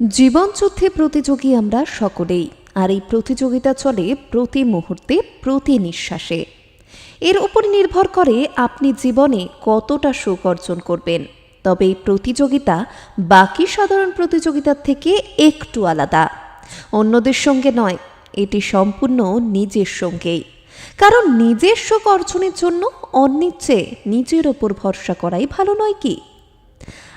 জীবনযুদ্ধে প্রতিযোগী আমরা সকলেই, আর এই প্রতিযোগিতা চলে প্রতি মুহূর্তে, প্রতি নিঃশ্বাসে। এর উপর নির্ভর করে আপনি জীবনে কতটা সুখ অর্জন করবেন। তবে এই প্রতিযোগিতা বাকি সাধারণ প্রতিযোগিতার থেকে একটু আলাদা। অন্যদের সঙ্গে নয়, এটি সম্পূর্ণ নিজের সঙ্গেই। কারণ নিজের সুখ অর্জনের জন্য অন্যের চেয়ে নিজের ওপর ভরসা করাই ভালো, নয় কি?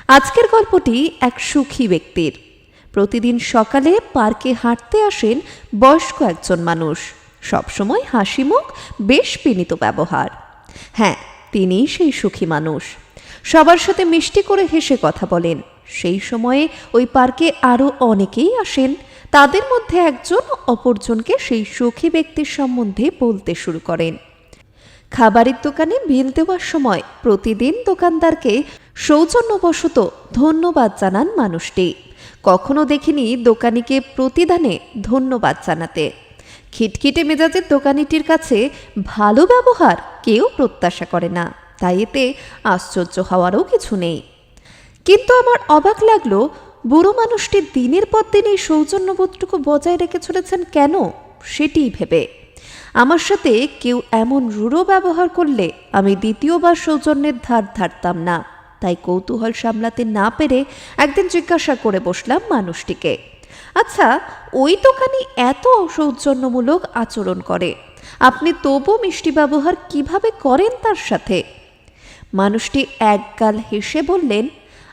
আজকের গল্পটি এক সুখী ব্যক্তির। প্রতিদিন সকালে পার্কে হাঁটতে আসেন বয়স্ক একজন মানুষ। সবসময় হাসি মুখ বেশ বিনীত ব্যবহার। হ্যাঁ তিনিই সেই সুখী মানুষ। সবার সাথে মিষ্টি করে হেসে কথা বলেন। সেই সময়ে ওই পার্কে আরও অনেকেই আসেন। তাদের মধ্যে একজন অপরজনকে সেই সুখী ব্যক্তির সম্বন্ধে বলতে শুরু করেন। খাবারের দোকানে বিল দেওয়ার সময় প্রতিদিন দোকানদারকে সৌজন্যবশত ধন্যবাদ জানান মানুষটি। কখনো দেখিনি দোকানিকে প্রতিদানে ধন্যবাদ জানাতে। খিটখিটে মেজাজের দোকানিটির কাছে ভালো ব্যবহার কেউ প্রত্যাশা করে না, তাই এতে আশ্চর্য হওয়ারও কিছু নেই। কিন্তু আমার অবাক লাগল, বুড়ো মানুষটি দিনের পর দিন এই সৌজন্যবোধটুকু বজায় রেখে চলেছেন কেন, সেটিই ভেবে। আমার সাথে কেউ এমন রূঢ় ব্যবহার করলে আমি দ্বিতীয়বার সৌজন্যের ধার ধারতাম না। তাই কৌতূহল সামলাতে না পেরে একদিন জিজ্ঞাসা করে বসলাম মানুষটিকে। আচ্ছা ওই দোকানি এত অসৌজন্যমূলক আচরণ করে। আপনি তবু মিষ্টি ব্যবহার কীভাবে করেন তার সাথে? মানুষটি একগাল হেসে বললেন,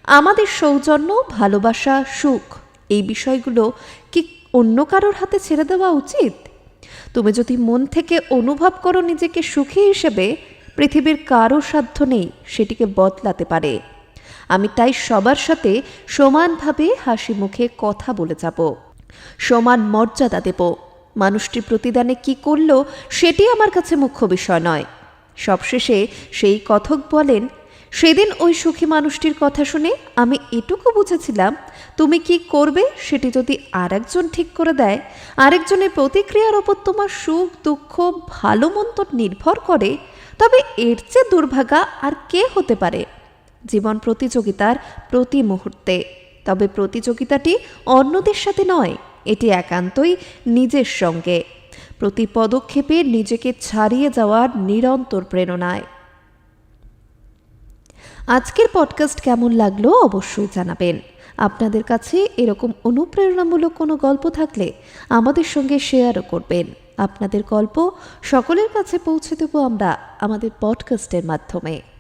আমাদের সৌজন্য, ভালোবাসা, সুখ, এই বিষয়গুলো কি অন্য কারোর হাতে ছেড়ে দেওয়া উচিত? তুমি যদি মন থেকে অনুভব করো নিজেকে সুখী হিসেবে পৃথিবীর কারও সাধ্য নেই সেটিকে বদলাতে পারে। আমি তাই সবার সাথে সমানভাবে হাসি মুখে কথা বলে যাব। সমান মর্যাদা দেব। মানুষটি প্রতিদানে কি করল সেটি আমার কাছে মুখ্য বিষয় নয়। সবশেষে সেই কথক বলেন, সেদিন ওই সুখী মানুষটির কথা শুনে আমি এটুকু বুঝেছিলাম, তুমি কি করবে সেটি যদি আরেকজন ঠিক করে দেয়, আরেকজনের প্রতিক্রিয়ার ওপর তোমার সুখ, দুঃখ, ভালো মন্দ নির্ভর করে তবে এর চেয়ে দুর্ভাগা আর কে হতে পারে? জীবন প্রতিযোগিতার প্রতি মুহূর্তে। তবে প্রতিযোগিতাটি অন্যদের সাথে নয়, এটি একান্তই নিজের সঙ্গে। প্রতি পদক্ষেপে নিজেকে ছাড়িয়ে যাওয়ার নিরন্তর প্রেরণায়। আজকের পডকাস্ট কেমন লাগল অবশ্যই জানাবেন। আপনাদের কাছে এরকম অনুপ্রেরণামূলক কোনো গল্প থাকলে আমাদের সঙ্গে শেয়ারও করবেন। আপনাদের গল্প সকলের কাছে পৌঁছে দেব আমরা আমাদের পডকাস্টের মাধ্যমে।